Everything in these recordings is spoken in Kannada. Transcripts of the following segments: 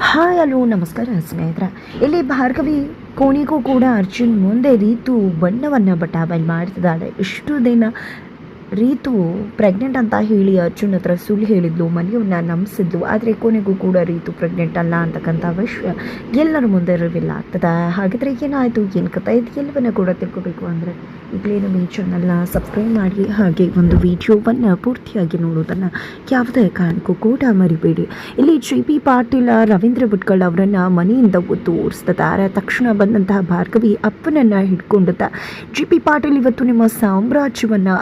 ಹಾಯ್ ಅಲೋ ನಮಸ್ಕಾರ ಸ್ನೇಹಿತರ. ಇಲ್ಲಿ ಭಾರ್ಗವಿ ಕೋಣಿಗೂ ಕೂಡ ಅರ್ಜುನ್ ಮುಂದೆ ರೀತು ಬಣ್ಣವನ್ನು ಬಟಾಬಲ್ ಮಾಡ್ತಿದ್ದಾಳೆ. ಇಷ್ಟು ದಿನ ರೀತು ಪ್ರೆಗ್ನೆಂಟ್ ಅಂತ ಹೇಳಿ ಅರ್ಜುನ್ ಹತ್ರ ಸುಳ್ಳು ಹೇಳಿದ್ಲು ಮನೆಯವ್ರನ್ನ ನಂಬಿಸಿದ್ಲು. ಆದರೆ ಕೊನೆಗೂ ಕೂಡ ರೀತು ಪ್ರೆಗ್ನೆಂಟ್ ಅಲ್ಲ ಅಂತಕ್ಕಂಥ ವಿಷಯ ಎಲ್ಲರ ಮುಂದೆ ರಿವೀಲ್ ಆಗ್ತದೆ. ಹಾಗಿದ್ರೆ ಏನಾಯಿತು? ಏನು ಕಥೆ ಇದು? ಎಲ್ಲವನ್ನ ಕೂಡ ತಿಳ್ಕೊಬೇಕು ಅಂದರೆ ಈಗಲೇ ನಮ್ಮ ಈ ಚಾನಲ್ನ ಸಬ್ಸ್ಕ್ರೈಬ್ ಮಾಡಿ, ಹಾಗೆ ಒಂದು ವಿಡಿಯೋವನ್ನು ಪೂರ್ತಿಯಾಗಿ ನೋಡೋದನ್ನು ಯಾವುದೇ ಕಾರಣಕ್ಕೂ ಕೂಡ ಮರಿಬೇಡಿ. ಇಲ್ಲಿ ಜಿ ಪಿ ಪಾಟೀಲ ರವೀಂದ್ರ ಭಟ್ಕಳ್ ಅವರನ್ನು ಮನೆಯಿಂದ ಒತ್ತು ಓಡಿಸ್ತಿದ್ದಾರೆ ತಕ್ಷಣ ಬಂದಂತಹ ಭಾರ್ಗವಿ ಅಪ್ಪನನ್ನು ಹಿಡ್ಕೊಂಡಿದ್ದ. ಜಿ ಪಿ ಪಾಟೀಲ್ ಇವತ್ತು ನಿಮ್ಮ ಸಾಮ್ರಾಜ್ಯವನ್ನು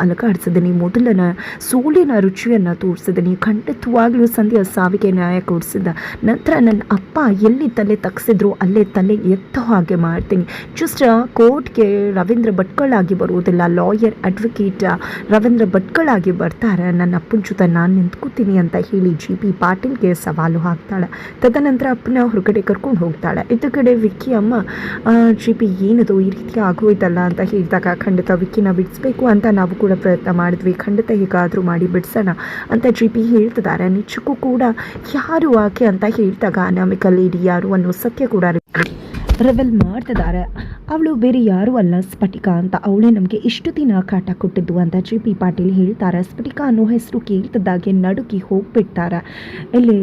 ಅಲುಗಾಡಿಸಿದ್ದೀನಿ ಮೊದಲನ ಸೋಲಿನ ರುಚಿಯನ್ನು ತೋರಿಸಿದ್ದೀನಿ ಖಂಡಿತವಾಗ್ಲೂ ಸಂಧ್ಯಾ ಸಾವಿಗೆ ನ್ಯಾಯ ಕೊಡಿಸಿದ್ದ. ನಂತರ ನನ್ನ ಅಪ್ಪ ಎಲ್ಲಿ ತಲೆ ತಗ್ಸಿದ್ರು ಅಲ್ಲೇ ತಲೆ ಎತ್ತೋ ಹಾಗೆ ಮಾಡ್ತೀನಿ. ಜಸ್ಟ್ ಕೋರ್ಟ್ಗೆ ರವೀಂದ್ರ ಭಟ್ಕಳಾಗಿ ಬರುವುದಿಲ್ಲ. ಲಾಯರ್ ಅಡ್ವೊಕೇಟ್ ರವೀಂದ್ರ ಭಟ್ಕಳಾಗಿ ಬರ್ತಾರೆ. ನನ್ನ ಅಪ್ಪನ ಜೊತೆ ನಾನು ನಿಂತ್ಕೋತೀನಿ ಅಂತ ಹೇಳಿ ಜಿ ಪಿ ಪಾಟೀಲ್ಗೆ ಸವಾಲು ಹಾಕ್ತಾಳೆ. ತದನಂತರ ಅಪ್ಪನ ಹೊರಗಡೆ ಕರ್ಕೊಂಡು ಹೋಗ್ತಾಳೆ. ಇತ್ತ ಕಡೆ ವಿಕ್ಕಿ ಅಮ್ಮ ಜಿ ಪಿ ಏನದು ಈ ರೀತಿ ಆಗೋಯ್ತಲ್ಲ ಅಂತ ಹೇಳಿದಾಗ ಖಂಡಿತ ವಿಕ್ಕಿನ ಬಿಡಿಸ್ಬೇಕು ಅಂತ ನಾವು ಕೂಡ ಪ್ರಯತ್ನ ಮಾಡಿದ್ವಿ. ಖಂಡಿತ ಹೀಗಾದರೂ ಮಾಡಿ ಬಿಡಿಸೋಣ ಅಂತ ಜಿ ಪಿ ಹೇಳ್ತಿದ್ದಾರೆ. ನಿಜಕ್ಕೂ ಕೂಡ ಯಾರು ಆಕೆ ಅಂತ ಹೇಳಿದಾಗ ಅನಾಮಿಕ ಲೇಡಿ ಯಾರು ಅನ್ನೋ ಸತ್ಯ ಕೂಡ ರೆವೆಲ್ ಮಾಡ್ತಿದ್ದಾರೆ ಅವಳು ಬೇರೆ ಯಾರೂ ಅಲ್ಲ ಸ್ಫಟಿಕ ಅಂತ. ಅವಳೇ ನಮಗೆ ಇಷ್ಟು ದಿನ ಕಾಟ ಕೊಟ್ಟಿದ್ದು ಅಂತ ಜಿ ಪಿ ಪಾಟೀಲ್ ಹೇಳ್ತಾರೆ. ಸ್ಫಟಿಕ ಅನ್ನೋ ಹೆಸರು ಕೇಳ್ತಿದ್ದಾಗೆ ನಡುಕಿ ಹೋಗ್ಬಿಡ್ತಾರೆ. ಇಲ್ಲಿ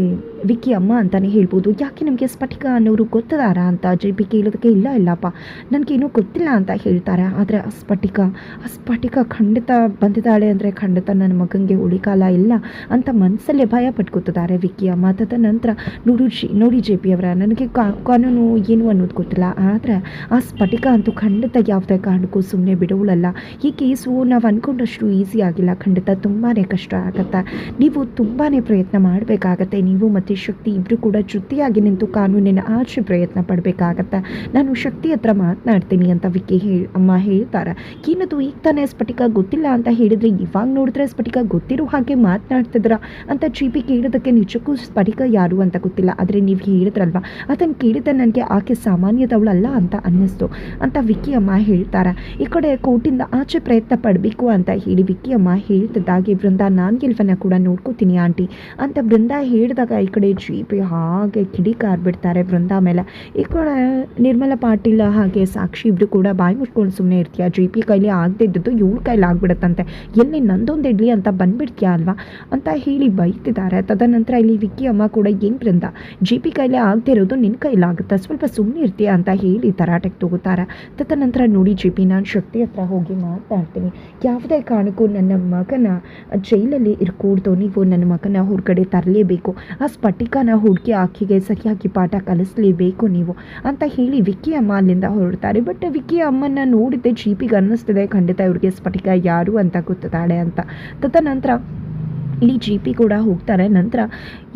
ವಿಕ್ಕಿ ಅಮ್ಮ ಅಂತಲೇ ಹೇಳ್ಬೋದು. ಯಾಕೆ ನಮಗೆ ಸ್ಫಟಿಕ ಅನ್ನೋರು ಗೊತ್ತದಾರ ಅಂತ ಜಿ ಪಿ ಕೇಳೋದಕ್ಕೆ ಇಲ್ಲ, ಇಲ್ಲಪ್ಪ. ನನಗೇನೂ ಗೊತ್ತಿಲ್ಲ ಅಂತ ಹೇಳ್ತಾರೆ. ಆದರೆ ಆ ಸ್ಫಟಿಕ ಆ ಸ್ಫಟಿಕ ಖಂಡಿತ ಬಂದಿದ್ದಾಳೆ ಅಂದರೆ ಖಂಡಿತ ನನ್ನ ಮಗನಿಗೆ ಉಳಿಕಾಲ ಇಲ್ಲ ಅಂತ ಮನಸ್ಸಲ್ಲೇ ಭಯ ಪಟ್ಕೋತಿದ್ದಾರೆ ವಿಕ್ಕಿ ಅಮ್ಮ. ತದನಂತರ ನೋಡು ಜಿ, ನೋಡಿ ಜೆ ಪಿ ಅವರ, ನನಗೆ ಕಾನೂನು ಏನು ಅನ್ನೋದು ಗೊತ್ತಿಲ್ಲ ಆದರೆ ಆ ಸ್ಫಟಿಕ ಅಂತೂ ಖಂಡಿತ ಯಾವುದೇ ಕಾರಣಕ್ಕೂ ಸುಮ್ಮನೆ ಬಿಡೋಳಲ್ಲ ಈ ಕೇಸು ನಾವು ಅಂದ್ಕೊಂಡಷ್ಟು ಈಸಿ ಆಗಿಲ್ಲ. ಖಂಡಿತ ತುಂಬಾ ಕಷ್ಟ ಆಗುತ್ತೆ. ನೀವು ತುಂಬಾ ಪ್ರಯತ್ನ ಮಾಡಬೇಕಾಗತ್ತೆ. ನೀವು ಮತ್ತು ಶಕ್ತಿ ಇಬ್ಬರು ಕೂಡ ಜೊತೆಯಾಗಿ ನಿಂತು ಕಾನೂನಿನ ಆಚೆ ಪ್ರಯತ್ನ ಪಡಬೇಕಾಗತ್ತೆ. ನಾನು ಶಕ್ತಿ ಹತ್ರ ಮಾತನಾಡ್ತೀನಿ ಅಂತ ವಿಕ್ಕಿ ಹೇಳಿ ಅಮ್ಮ ಹೇಳ್ತಾರೆ. ಏನದು ಈಗ ತಾನೇ ಸ್ಫಟಿಕ ಗೊತ್ತಿಲ್ಲ ಅಂತ ಹೇಳಿದ್ರೆ ಇವಾಗ ನೋಡಿದ್ರೆ ಸ್ಫಟಿಕ ಗೊತ್ತಿರೋ ಹಾಗೆ ಮಾತನಾಡ್ತಿದ್ರ ಅಂತ ಜಿ ಪಿ ಕೇಳೋದಕ್ಕೆ ನಿಜಕ್ಕೂ ಸ್ಫಟಿಕ ಯಾರು ಅಂತ ಗೊತ್ತಿಲ್ಲ. ಆದರೆ ನೀವು ಹೇಳಿದ್ರಲ್ವಾ? ಅದನ್ನು ಕೇಳಿದ ನನಗೆ ಆಕೆ ಸಾಮಾನ್ಯದವಳಲ್ಲ ಅಂತ ಅನ್ನಿಸ್ತು. ಅಂತ ವಿಕ್ಕಿ ಅಮ್ಮ ಹೇಳ್ತಾರೆ, ಈ ಕಡೆ ಕೋಟಿಂದ ಆಚೆ ಪ್ರಯತ್ನ ಪಡಬೇಕು ಅಂತ ಹೇಳಿ ವಿಕ್ಕಿ ಅಮ್ಮ ಹೇಳ್ತಿದ್ದಾಗೆ ಬೃಂದ ನಾನು ಗೆಲ್ವನ ಕೂಡ ನೋಡ್ಕೋತೀನಿ ಆಂಟಿ ಅಂತ ಬೃಂದ ಹೇಳಿದಾಗ ಈ ಕಡೆ ಜಿ ಪಿ ಹಾಗೆ ಕಿಡಿ ಕಾರ್ಬಿಡ್ತಾರೆ ಬೃಂದ ಮೇಲೆ. ಈ ಕಡೆ ನಿರ್ಮಲಾ ಪಾಟೀಲ್ ಹಾಗೆ ಸಾಕ್ಷಿ ಇಬ್ಬರು ಕೂಡ ಬಾಯಿ ಮುಟ್ಕೊಂಡು ಸುಮ್ಮನೆ ಇರ್ತೀಯ? ಜಿ ಕೈಲಿ ಆಗದೆ ಇದ್ದದ್ದು ಇವಳ ಕೈಲಿ ಆಗ್ಬಿಡತ್ತಂತೆ. ಎಲ್ಲಿ ನಂದೊಂದು ಇಡ್ಲಿ ಅಂತ ಬಂದ್ಬಿಡ್ತೀಯ ಅಲ್ವಾ? ಅಂತ ಹೇಳಿ ಬೈತಿದ್ದಾರೆ. ತದನಂತರ ಇಲ್ಲಿ ವಿಕ್ಕಿ ಅಮ್ಮ ಕೂಡ, ಏನು ಬೃಂದ ಜಿ ಪಿ ಕೈಲಿ ಆಗದೆ ಇರೋದು ನಿನ್ನ ಕೈಲಾಗುತ್ತೆ? ಸ್ವಲ್ಪ ಸುಮ್ಮನೆ ಇರ್ತೀಯ? ಅಂತ ಹೇಳಿ ತರಾಟೆಗೆ ತಗೋತಾರೆ ತದನಂತರ ನೋಡಿ ಜಿ ಪಿ ನಾನು ಶಕ್ತಿ ಹತ್ರ ಹೋಗಿ ಮಾತಾಡ್ತೀನಿ. ಯಾವುದೇ ಕಾರಣಕ್ಕೂ ನನ್ನ ಮಗನ ಜೈಲಲ್ಲಿ ಇರ್ಕೂಡ್ದು. ನೀವು ನನ್ನ ಮಗನ ಹೊರಗಡೆ ತರಲೇಬೇಕು. ಆ ಸ್ಫಟಿಕನ ಹುಡುಕಿ ಆಕೆಗೆ ಸರಿಯಾಗಿ ಪಾಠ ಕಲಿಸ್ಲೇಬೇಕು ನೀವು ಅಂತ ಹೇಳಿ ವಿಕ್ಕಿ ಅಮ್ಮ ಅಲ್ಲಿಂದ ಹೊರಡ್ತಾರೆ. ಬಟ್ ವಿಕ್ಕಿ ಅಮ್ಮನ ನೋಡಿದ್ದೆ ಜಿ ಪಿಗೆ ಅನ್ನಿಸ್ತಿದೆ, ಖಂಡಿತ ಇವ್ರಿಗೆ ಸ್ಫಟಿಕ ಯಾರು ಅಂತ ಗೊತ್ತಾಳೆ ಅಂತ. ತದನಂತರ ಇಲ್ಲಿ ಜಿ ಪಿ ಕೂಡ ಹೋಗ್ತಾರೆ. ನಂತರ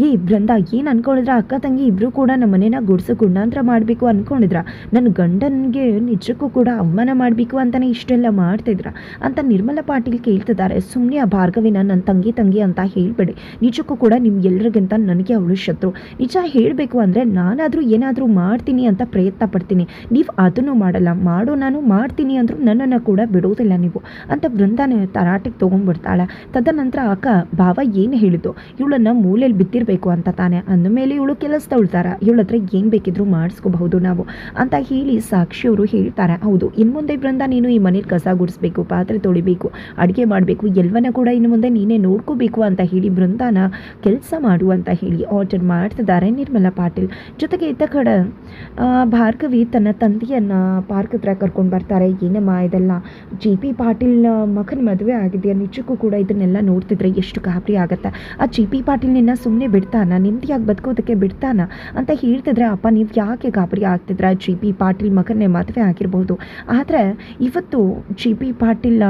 ಈ ಬೃಂದ ಏನು ಅನ್ಕೊಂಡಿದ್ರ? ಅಕ್ಕ, ತಂಗಿ ಇಬ್ಬರು ಕೂಡ ನಮ್ಮ ಮನೇನ ಗುಡ್ಸು ಗುಂಡಾಂತರ ಮಾಡಬೇಕು ಅಂದ್ಕೊಂಡಿದ್ರ ನನ್ನ ಗಂಡನಿಗೆ ನಿಜಕ್ಕೂ ಕೂಡ ಅವಮಾನ ಮಾಡಬೇಕು ಅಂತಲೇ ಇಷ್ಟೆಲ್ಲ ಮಾಡ್ತಿದ್ರ ಅಂತ ನಿರ್ಮಲಾ ಪಾಟೀಲ್ ಕೇಳ್ತಿದ್ದಾರೆ. ಸುಮ್ಮನೆ ಆ ಭಾರ್ಗವಿನ ನನ್ನ ತಂಗಿ ತಂಗಿ ಅಂತ ಹೇಳಬೇಡಿ. ನಿಜಕ್ಕೂ ಕೂಡ ನಿಮ್ಮ ಎಲ್ರಿಗಿಂತ ನನಗೆ ಅವಳು ಶತ್ರು. ನಿಜ ಹೇಳಬೇಕು ಅಂದರೆ ನಾನಾದರೂ ಏನಾದರೂ ಮಾಡ್ತೀನಿ ಅಂತ ಪ್ರಯತ್ನ ಪಡ್ತೀನಿ. ನೀವು ಅದನ್ನು ಮಾಡಲ್ಲ. ಮಾಡೋ, ನಾನು ಮಾಡ್ತೀನಿ ಅಂದರೂ ನನ್ನನ್ನು ಕೂಡ ಬಿಡೋದಿಲ್ಲ ನೀವು ಅಂತ ಬೃಂದಾನೇ ತರಾಟೆಗೆ ತೊಗೊಂಡ್ಬಿಡ್ತಾಳೆ. ತದನಂತರ, ಅಕ್ಕ ಭಾವ ಏನು ಹೇಳಿದ್ದು? ಇವಳನ್ನ ಮೂಲೆಯಲ್ಲಿ ಬಿತ್ತಿರಬೇಕು ಅಂತ ತಾನೆ. ಅಂದಮೇಲೆ ಇವಳು ಕೆಲಸದವಳ್ತಾರ ಇವಳ ಹತ್ರ ಏನು ಬೇಕಿದ್ರೂ ಮಾಡಿಸ್ಕೋಬಹುದು ನಾವು ಅಂತ ಹೇಳಿ ಸಾಕ್ಷಿಯವರು ಹೇಳ್ತಾರೆ. ಹೌದು ಇನ್ನು ಮುಂದೆ ಬೃಂದ ನೀನು ಈ ಮನೇಲಿ ಕಸ ಗುಡಿಸ್ಬೇಕು, ಪಾತ್ರೆ ತೊಳಿಬೇಕು, ಅಡುಗೆ ಮಾಡಬೇಕು ಎಲ್ಲವನ್ನ ಕೂಡ ಇನ್ನು ಮುಂದೆ ನೀನೇ ನೋಡ್ಕೋಬೇಕು ಅಂತ ಹೇಳಿ ಬೃಂದಾನ ಕೆಲಸ ಮಾಡು ಅಂತ ಹೇಳಿ ಆರ್ಡರ್ ಮಾಡ್ತಿದ್ದಾರೆ ನಿರ್ಮಲಾ ಪಾಟೀಲ್. ಜೊತೆಗೆ ಇದ್ದ ಕಡೆ ಭಾರ್ಗವಿ ತನ್ನ ತಂದೆಯನ್ನು ಪಾರ್ಕ್ ಹತ್ರ ಕರ್ಕೊಂಡು ಬರ್ತಾರೆ. ಏನಮ್ಮ ಇದೆಲ್ಲ? ಜಿ ಪಿ ಪಾಟೀಲ್ನ ಮಗನ ಮದುವೆ ಆಗಿದೆಯಾ? ನಿಜಕ್ಕೂ ಕೂಡ ಇದನ್ನೆಲ್ಲ ನೋಡ್ತಿದ್ರೆ ಎಷ್ಟು ಗಾಬರಿ ಆಗುತ್ತೆ. ಆ ಜಿ ಪಿ ಪಾಟೀಲ್ ನಿನ್ನ ಸುಮ್ಮನೆ ಬಿಡ್ತಾನ, ನೆಮ್ಮದಿಯಾಗಿ ಬದುಕೋದಕ್ಕೆ ಬಿಡ್ತಾನ ಅಂತ ಹೇಳ್ತಿದ್ರೆ, ಅಪ್ಪ, ನೀವು ಯಾಕೆ ಗಾಬರಿ ಆಗ್ತಿದ್ರ? ಜಿ ಪಿ ಪಾಟೀಲ್ ಮಗನೇ ಮದುವೆ ಆಗಿರ್ಬೋದು. ಆದರೆ ಇವತ್ತು ಜಿ ಪಿ ಪಾಟೀಲ್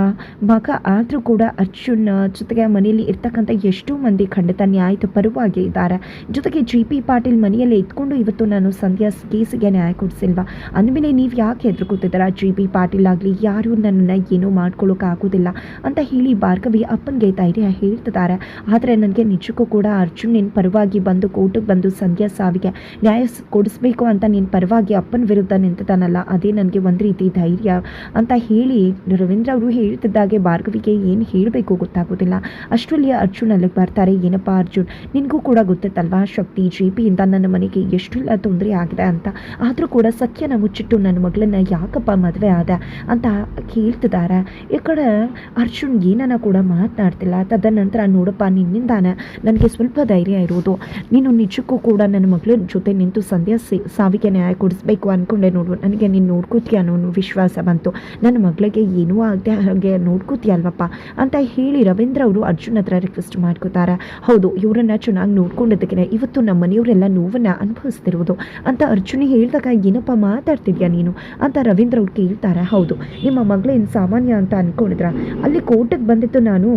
ಮಗ ಆದರೂ ಕೂಡ ಅರ್ಜುನ್ ಜೊತೆಗೆ ಮನೆಯಲ್ಲಿ ಇರ್ತಕ್ಕಂಥ ಎಷ್ಟೋ ಮಂದಿ ಖಂಡಿತ ನ್ಯಾಯದ ಪರವಾಗಿ ಇದ್ದಾರೆ. ಜೊತೆಗೆ ಜಿ ಪಿ ಪಾಟೀಲ್ ಮನೆಯಲ್ಲೇ ಇದ್ಕೊಂಡು ಇವತ್ತು ನಾನು ಸಂಧ್ಯಾ ಕೇಸಿಗೆ ನ್ಯಾಯ ಕೊಡಿಸಿಲ್ವಾ? ಅಂದಮೇಲೆ ನೀವು ಯಾಕೆ ಹೆದರ್ಕೋತಿದ್ದೀರಾ? ಜಿ ಪಿ ಪಾಟೀಲ್ ಆಗಲಿ, ಯಾರೂ ನನ್ನನ್ನು ಏನೂ ಮಾಡ್ಕೊಳ್ಳೋಕ್ಕಾಗೋದಿಲ್ಲ ಅಂತ ಹೇಳಿ ಭಾರ್ಗವಿ ಅಪ್ಪನಿಗೆ ಧೈರ್ಯ ಹೇಳ್ತಿದ್ದಾರೆ. ಆದರೆ ನನಗೆ ನಿಜಕ್ಕೂ ಕೂಡ ಅರ್ಜುನ್ ನಿನ್ನ ಪರವಾಗಿ ಬಂದು ಕೋರ್ಟಿಗೆ ಬಂದು ಸಂಧ್ಯಾ ಸಾವಿಗೆ ನ್ಯಾಯ ಕೊಡಿಸ್ಬೇಕು ಅಂತ ನಿನ್ನ ಪರವಾಗಿ ಅಪ್ಪನ ವಿರುದ್ಧ ನಿಂತಿದ್ದಾನಲ್ಲ, ಅದೇ ನನಗೆ ಒಂದು ರೀತಿ ಧೈರ್ಯ ಅಂತ ಹೇಳಿ ರವೀಂದ್ರ ಅವರು ಹೇಳ್ತಿದ್ದಾಗೆ ಭಾರ್ಗವಿಗೆ ಏನು ಹೇಳಬೇಕು ಗೊತ್ತಾಗೋದಿಲ್ಲ. ಅಷ್ಟರಲ್ಲಿ ಅರ್ಜುನ್ ಅಲ್ಲಿಗೆ ಬರ್ತಾರೆ, ಏನಪ್ಪ ಅರ್ಜುನ್, ನಿನಗೂ ಕೂಡ ಗೊತ್ತಿತ್ತಲ್ವಾ ಶಕ್ತಿ ಜೆ ಪಿಯಿಂದ ನನ್ನ ಮನೆಗೆ ಎಷ್ಟೆಲ್ಲ ತೊಂದರೆ ಆಗಿದೆ ಅಂತ. ಆದರೂ ಕೂಡ ಸತ್ಯನ ಮುಚ್ಚಿಟ್ಟು ನನ್ನ ಮಗಳನ್ನ ಯಾಕಪ್ಪ ಮದುವೆ ಆದ ಅಂತ ಕೇಳ್ತಿದ್ದಾರೆ ಈ ಕಡೆ ಅರ್ಜುನ್ ಏನನ್ನ ಕೂಡ ಮಾತನಾಡ್ತಿಲ್ಲ, ತದನಂತರ ನೋಡಪ್ಪ ನಿನ್ನಿಂದಾನೆ ನನಗೆ ಸ್ವಲ್ಪ ಧೈರ್ಯ ಇರೋದು. ನೀನು ನಿಜಕ್ಕೂ ಕೂಡ ನನ್ನ ಮಗಳ ಜೊತೆ ನಿಂತು ಸಂಧ್ಯಾ ಸಾವಿಗೆ ನ್ಯಾಯ ಕೊಡಿಸ್ಬೇಕು ಅಂದ್ಕೊಂಡೆ ನೋಡು. ನನಗೆ ನೀನು ನೋಡ್ಕೋತೀಯ ಅನ್ನೋ ವಿಶ್ವಾಸ ಬಂತು. ನನ್ನ ಮಗಳಿಗೆ ಏನೂ ಆಗದೆ ಹಾಗೆ ನೋಡ್ಕೋತೀಯ ಅಲ್ವಪ್ಪ? ಅಂತ ಹೇಳಿ ರವೀಂದ್ರ ಅವರು ಅರ್ಜುನ್ ಹತ್ರ ರಿಕ್ವೆಸ್ಟ್ ಮಾಡ್ಕೋತಾರೆ. ಹೌದು, ಇವರನ್ನು ಚೆನ್ನಾಗಿ ನೋಡ್ಕೊಂಡಿದ್ದಕ್ಕೆ ಇವತ್ತು ನಮ್ಮ ಮನೆಯವರೆಲ್ಲ ನೋವನ್ನು ಅನುಭವಿಸ್ತಿರೋದು ಅಂತ ಅರ್ಜುನ್ ಹೇಳಿದಾಗ ಏನಪ್ಪ ಮಾತಾಡ್ತಿದ್ಯಾ ನೀನು? ಅಂತ ರವೀಂದ್ರ ಅವ್ರು ಕೇಳ್ತಾರೆ. ಹೌದು, ನಿಮ್ಮ ಮಗಳೇನು ಸಾಮಾನ್ಯ ಅಂತ ಅಂದ್ಕೊಂಡಿದ್ರ ಅಲ್ಲಿ ಕೋರ್ಟಿಗೆ ಬಂದಿತ್ತು ನಾನು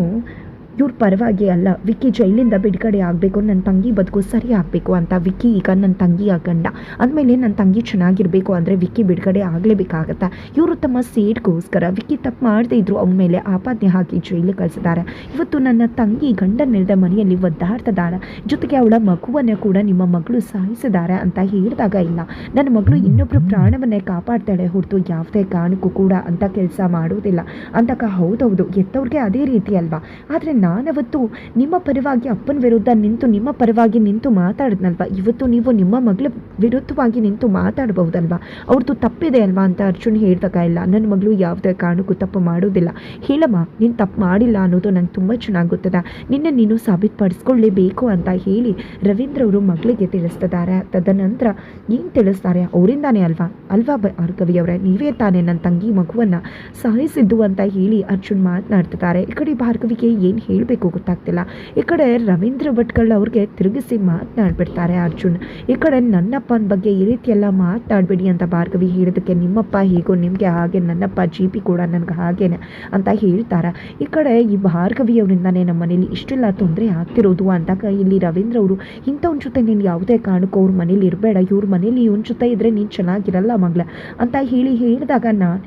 ಇವ್ರ ಪರವಾಗಿ ಅಲ್ಲ, ವಿಕ್ಕಿ ಜೈಲಿಂದ ಬಿಡುಗಡೆ ಆಗಬೇಕು ನನ್ನ ತಂಗಿ ಬದುಕು ಸರಿ ಆಗಬೇಕು ಅಂತ ವಿಕ್ಕಿ ಈಗ ನನ್ನ ತಂಗಿಯ ಗಂಡ. ಅಂದಮೇಲೆ ನನ್ನ ತಂಗಿ ಚೆನ್ನಾಗಿರಬೇಕು ಅಂದರೆ ವಿಕ್ಕಿ ಬಿಡುಗಡೆ ಆಗಲೇಬೇಕಾಗತ್ತೆ? ಇವರು ತಮ್ಮ ಸೇಡ್ಗೋಸ್ಕರ ವಿಕ್ಕಿ ತಪ್ಪು ಮಾಡದೇ ಇದ್ರು, ಅವನ ಮೇಲೆ ಆಪಾದನೆ ಹಾಕಿ ಜೈಲಿಗೆ ಕಳಿಸಿದ್ದಾರೆ ಇವತ್ತು ನನ್ನ ತಂಗಿ ಗಂಡನಿಲ್ಲದ ಮನೆಯಲ್ಲಿ ಒದ್ದಾಡ್ತಿದ್ದಾಳೆ ಜೊತೆಗೆ ಅವಳ ಮಗುವನ್ನು ಕೂಡ ನಿಮ್ಮ ಮಗಳು ಸಾಯಿಸಿದ್ದಾರೆ ಅಂತ ಹೇಳಿದಾಗ ಇಲ್ಲ. ನನ್ನ ಮಗಳು ಇನ್ನೊಬ್ಬರು ಪ್ರಾಣವನ್ನೇ ಕಾಪಾಡ್ತಾಳೆ ಹೊರತು ಯಾವುದೇ ಕಾರಣಕ್ಕೂ ಕೂಡ ಅಂತ ಕೆಲಸ ಮಾಡೋದಿಲ್ಲ. ಅಂದಾಗ ಹೌದೌದು, ಎತ್ತವ್ರಿಗೆ ಅದೇ ರೀತಿ ಅಲ್ವಾ? ಆದರೆ ನಾನವತ್ತು ನಿಮ್ಮ ಪರವಾಗಿ ಅಪ್ಪನ ವಿರುದ್ಧ ನಿಂತು, ನಿಮ್ಮ ಪರವಾಗಿ ನಿಂತು ಮಾತಾಡಿದ್ನಲ್ವಾ? ಇವತ್ತು ನೀವು ನಿಮ್ಮ ಮಗಳ ವಿರುದ್ಧವಾಗಿ ನಿಂತು ಮಾತಾಡಬಹುದಲ್ವಾ? ಅವ್ರದ್ದು ತಪ್ಪಿದೆ ಅಲ್ವಾ ಅಂತ ಅರ್ಜುನ್ ಹೇಳಿದಾಗ ಇಲ್ಲ. ನನ್ನ ಮಗಳು ಯಾವುದೇ ಕಾರಣಕ್ಕೂ ತಪ್ಪು ಮಾಡೋದಿಲ್ಲ ಹೇಳಮ್ಮ, ನೀನು ತಪ್ಪು ಮಾಡಿಲ್ಲ ಅನ್ನೋದು ನಂಗೆ ತುಂಬ ಚೆನ್ನಾಗಿ ಗೊತ್ತದೆ ನಿನ್ನ ನೀನು ಸಾಬೀತುಪಡಿಸ್ಕೊಳ್ಳೇಬೇಕು ಅಂತ ಹೇಳಿ ರವೀಂದ್ರ ಅವರು ಮಗಳಿಗೆ ತಿಳಿಸ್ತಿದ್ದಾರೆ. ತದನಂತರ ಏನು ತಿಳಿಸ್ತಾರೆ? ಅವರಿಂದಾನೇ ಅಲ್ವಾ? ಅಲ್ವಾ ಬ ಭಾರ್ಗವಿ ಅವರೇ? ನೀವೇ ತಾನೇ ನನ್ನ ತಂಗಿ ಮಗುವನ್ನು ಸಹಿಸಿದ್ದು ಅಂತ ಹೇಳಿ ಅರ್ಜುನ್ ಮಾತನಾಡ್ತಿದ್ದಾರೆ. ಈ ಕಡೆ ಭಾರ್ಗವಿಗೆ ಏನು ಹೇಳಬೇಕು ಗೊತ್ತಾಗ್ತಿಲ್ಲ. ಈ ಕಡೆ ರವೀಂದ್ರ ಭಟ್ಕಳ್ ಅವ್ರಿಗೆ ತಿರುಗಿಸಿ ಮಾತನಾಡ್ಬಿಡ್ತಾರೆ ಅರ್ಜುನ್. ಈ ಕಡೆ ನನ್ನಪ್ಪನ ಬಗ್ಗೆ ಈ ರೀತಿ ಎಲ್ಲ ಮಾತನಾಡಬೇಡಿ ಅಂತ ಭಾರ್ಗವಿ ಹೇಳಿದಕ್ಕೆ ನಿಮ್ಮಪ್ಪ ಹೇಗೋ ನಿಮಗೆ ಹಾಗೆ, ನನ್ನಪ್ಪ ಜಿ ಪಿ ಕೂಡ ನನಗೆ ಹಾಗೇನೆ ಅಂತ ಹೇಳ್ತಾರೆ. ಈ ಕಡೆ ಈ ಭಾರ್ಗವಿ ಅವರಿಂದಾನೇ ನಮ್ಮ ಮನೇಲಿ ಇಷ್ಟೆಲ್ಲ ತೊಂದರೆ ಆಗ್ತಿರೋದು ಅಂದಾಗ ಇಲ್ಲಿ ರವೀಂದ್ರ ಅವರು ಇಂಥವ್ನ ಜೊತೆ ನೀನು ಯಾವುದೇ ಕಾರಣಕ್ಕೂ ಅವ್ರ ಮನೇಲಿ ಇರಬೇಡ. ಇವ್ರ ಮನೇಲಿ ಇವನ ಜೊತೆ ಇದ್ದರೆ ನೀನು ಚೆನ್ನಾಗಿರಲ್ಲ ಮಗಳ ಅಂತ ಹೇಳಿ ಹೇಳಿದಾಗ ನಾನು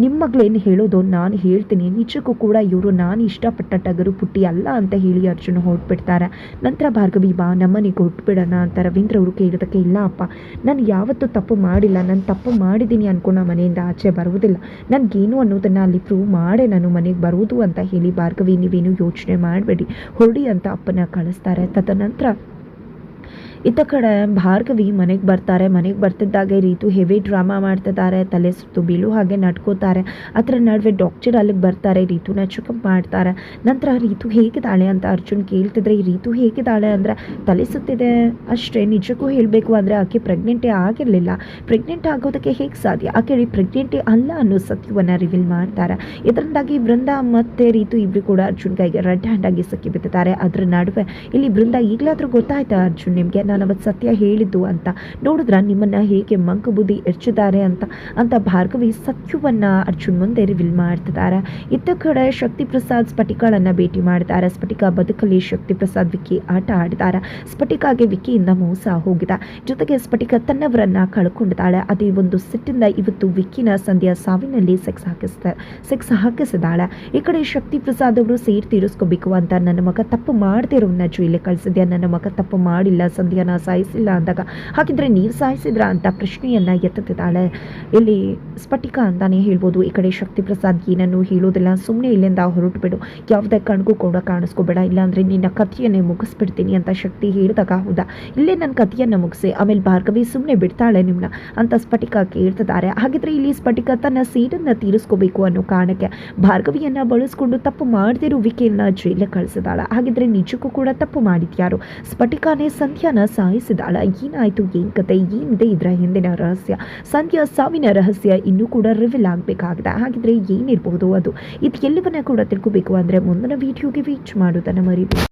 ನಿಮ್ಮ ಮಗಳೇನು ಹೇಳೋದು? ನಾನು ಹೇಳ್ತೀನಿ. ನಿಜಕ್ಕೂ ಕೂಡ ಇವರು ನಾನು ಇಷ್ಟಪಟ್ಟ ಟಗರು ಪುಟ್ಟಿ ಅಲ್ಲ ಅಂತ ಹೇಳಿ ಅರ್ಜುನ ಹೊರಟ್ಬಿಡ್ತಾರೆ. ನಂತರ ಭಾರ್ಗವಿ, ಬಾ, ನಮ್ಮನೆಗೆ ಕೊಟ್ಬಿಡೋಣ ಅಂತ ರವೀಂದ್ರ ಅವರು ಕೇಳೋದಕ್ಕೆ, ಇಲ್ಲ ಅಪ್ಪ, ನಾನು ಯಾವತ್ತೂ ತಪ್ಪು ಮಾಡಿಲ್ಲ. ನಾನು ತಪ್ಪು ಮಾಡಿದ್ದೀನಿ ಅನ್ಕೊಂಡು ಮನೆಯಿಂದ ಆಚೆ ಬರುವುದಿಲ್ಲ. ನನಗೇನು ಅನ್ನೋದನ್ನು ಅಲ್ಲಿ ಪ್ರೂವ್ ಮಾಡೇ. ನಾನು ಮನೆಗೆ ಬರುವುದು ಅಂತ ಹೇಳಿ ಭಾರ್ಗವಿ, ನೀವೇನು ಯೋಚನೆ ಮಾಡಬೇಡಿ. ಹೊರಡಿ ಅಂತ ಅಪ್ಪನ ಕಳಿಸ್ತಾರೆ. ತದನಂತರ ಇತ್ತ ಕಡೆ ಭಾರ್ಗವಿ ಮನೆಗೆ ಬರ್ತಾರೆ. ಮನೆಗೆ ಬರ್ತಿದ್ದಾಗೆ ರೀತು ಹೆವಿ ಡ್ರಾಮಾ ಮಾಡ್ತಿದ್ದಾರೆ. ತಲೆ ಸುತ್ತು ಬೀಳು ಹಾಗೆ ನಡ್ಕೋತಾರೆ. ಅದರ ನಡುವೆ ಡಾಕ್ಟರ್ ಅಲ್ಲಿಗೆ ಬರ್ತಾರೆ. ರೀತುನ ಚೆಕಪ್ ಮಾಡ್ತಾರೆ. ನಂತರ ರೀತು ಹೇಗಿದ್ದಾಳೆ ಅಂತ ಅರ್ಜುನ್ ಕೇಳ್ತಿದ್ರೆ ಈ ರೀತು ಹೇಗಿದ್ದಾಳೆ ಅಂದರೆ ತಲೆ ಸುತ್ತಿದೆ. ಅಷ್ಟೇ ನಿಜಕ್ಕೂ ಹೇಳಬೇಕು ಅಂದರೆ ಆಕೆ ಪ್ರೆಗ್ನೆಂಟೇ ಆಗಿರಲಿಲ್ಲ. ಪ್ರೆಗ್ನೆಂಟ್ ಆಗೋದಕ್ಕೆ ಹೇಗೆ ಸಾಧ್ಯ? ಆಕೆ ಪ್ರೆಗ್ನೆಂಟೇ ಅಲ್ಲ ಅನ್ನೋ ಸತ್ಯವನ್ನು ರಿವೀಲ್ ಮಾಡ್ತಾರೆ. ಇದರಿಂದಾಗಿ ಬೃಂದ ಮತ್ತೆ ರೀತು ಇಬ್ಬರು ಕೂಡ ಅರ್ಜುನ್ ಕೈಗೆ ರೆಡ್ ಹ್ಯಾಂಡ್ ಆಗಿ ಸಿಕ್ಕಿ ಬಿದ್ದಿದ್ದಾರೆ ಅದರ ನಡುವೆ ಇಲ್ಲಿ ಬೃಂದ ಈಗಲಾದರೂ ಗೊತ್ತಾಯ್ತಾ ಅರ್ಜುನ್ ನಿಮಗೆ? ಅವತ್ತು ಸತ್ಯ ಹೇಳಿದ್ದು ಅಂತ. ನೋಡಿದ್ರ ನಿಮ್ಮನ್ನ ಹೇಗೆ ಮಂಕ ಬುದ್ಧಿ ಎರ್ಚಿದ್ದಾರೆ ಅಂತ. ಅಂತ ಭಾರ್ಗವಿ ಸತ್ಯವನ್ನು ಅರ್ಜುನ್ ಮುಂದೆ ರಿವೀಲ್ ಮಾಡ್ತಿದ್ದಾರೆ ಇತ್ತ ಕಡೆ ಶಕ್ತಿ ಪ್ರಸಾದ್ ಸ್ಫಟಿಕಗಳನ್ನು ಭೇಟಿ ಮಾಡ್ತಾರೆ ಸ್ಫಟಿಕ ಬದುಕಲಿ ಶಕ್ತಿ ಪ್ರಸಾದ್ ವಿಕ್ಕಿ ಆಟ ಆಡಿದ್ದಾರೆ ಸ್ಫಟಿಕಾಗೆ ವಿಕ್ಕಿಯಿಂದ ಮೋಸ ಹೋಗಿದ. ಜೊತೆಗೆ ಸ್ಫಟಿಕ ತನ್ನವರನ್ನ ಕಳ್ಕೊಂಡಿದ್ದಾಳೆ. ಅದೇ ಒಂದು ಸಿಟ್ಟಿಂದ ಇವತ್ತು ವಿಕ್ಕಿನ ಸಂಧ್ಯ ಸಾವಿನಲ್ಲಿ ಸೆಕ್ಸ್ ಹಾಕಿಸ್ತ ಸೆಕ್ಸ್ ಹಾಕಿಸಿದಾಳೆ. ಈ ಕಡೆ ಶಕ್ತಿ ಪ್ರಸಾದ್ ಅವರು ಸೇರ್ ತೀರಿಸ್ಕೋಬೇಕು ಅಂತ. ನನ್ನ ಮಗ ತಪ್ಪು ಮಾಡ್ತಿರೋನ್ನ ಜೈಲಿಗೆ ಕಳಿಸಿದ್ಯಾ? ನನ್ನ ಮಗ ತಪ್ಪು ಮಾಡಿಲ್ಲ ಸಂಧ್ಯಾನ ಸಾಯಿಸಿಲ್ಲ ಅಂದಾಗ ಹಾಗಿದ್ರೆ ನೀವು ಸಾಯಿಸಿದ್ರ ಅಂತ ಪ್ರಶ್ನೆಯನ್ನ ಎತ್ತುತ್ತಿದ್ದಾಳೆ. ಇಲ್ಲಿ ಸ್ಫಟಿಕ ಅಂತಾನೆ ಹೇಳ್ಬೋದು, ಈ ಕಡೆ ಶಕ್ತಿ ಪ್ರಸಾದ್ ಏನನ್ನು ಹೇಳೋದಿಲ್ಲ. ಸುಮ್ಮನೆ ಇಲ್ಲಿಂದ ಹೊರಟು ಬಿಡು ಯಾವುದೇ ಕಣ್ಗೂ ಕೂಡ ಕಾಣಿಸ್ಕೋಬೇಡ. ಇಲ್ಲಾಂದ್ರೆ ನಿನ್ನ ಕಥೆಯನ್ನೇ ಮುಗಿಸ್ಬಿಡ್ತೀನಿ ಅಂತ ಶಕ್ತಿ ಹೇಳಿದಾಗ ಹೌದಾ? ಇಲ್ಲೇ ನನ್ನ ಕಥೆಯನ್ನ ಮುಗಿಸಿ, ಆಮೇಲೆ ಭಾರ್ಗವಿ ಸುಮ್ಮನೆ ಬಿಡ್ತಾಳೆ ನಿಮ್ಮನ್ನ ಅಂತ ಸ್ಫಟಿಕ ಕೇಳ್ತಿದ್ದಾರೆ. ಹಾಗಿದ್ರೆ ಇಲ್ಲಿ ಸ್ಫಟಿಕ ತನ್ನ ಸೀಟನ್ನ ತೀರಿಸ್ಕೋಬೇಕು ಅನ್ನೋ ಕಾರಣಕ್ಕೆ ಭಾರ್ಗವಿಯನ್ನ ಬಳಸ್ಕೊಂಡು ತಪ್ಪು ಮಾಡದಿರುವಿಕೆಯನ್ನ ಜೈಲಿಗೆ ಕಳಿಸಿದಾಳ ಹಾಗಿದ್ರೆ ನಿಜಕ್ಕೂ ಕೂಡ ತಪ್ಪು ಮಾಡಿದ್ಯಾರು? ಸ್ಫಟಿಕಾನೇ ಸಂಧ್ಯಾನ ಸಾಯಿಸಿದಾಳ ಏನಾಯ್ತು? ಏನ್ ಕತೆ? ಏನಿದೆ ಇದರ ಹಿಂದಿನ ರಹಸ್ಯ? ಸಂಧ್ಯಾ ಸಾವಿನ ರಹಸ್ಯ ಇನ್ನೂ ಕೂಡ ರಿವೀಲ್ ಆಗಬೇಕಾಗಿದೆ. ಹಾಗಿದ್ರೆ ಏನಿರಬಹುದು ಅದು? ಇದು ಎಲ್ಲವನ್ನ ಕೂಡ ತಿಳ್ಕೊಬೇಕು ಅಂದ್ರೆ ಮುಂದಿನ ವಿಡಿಯೋಗೆ ವೀಚ್ ಮಾಡೋದನ್ನ ಮರಿಬೇಡಿ.